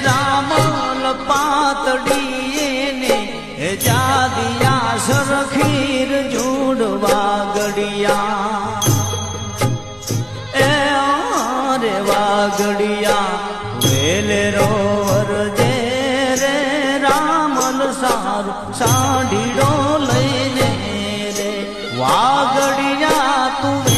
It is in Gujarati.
રામલ પાતડીએ ને હે જાદિયા સરખીર જોડવા ગડિયા. એ રે વાગડિયા, વેલે રોવર જે રે રામલ સાર સાડીડો લઈને રે. વાગડિયા તું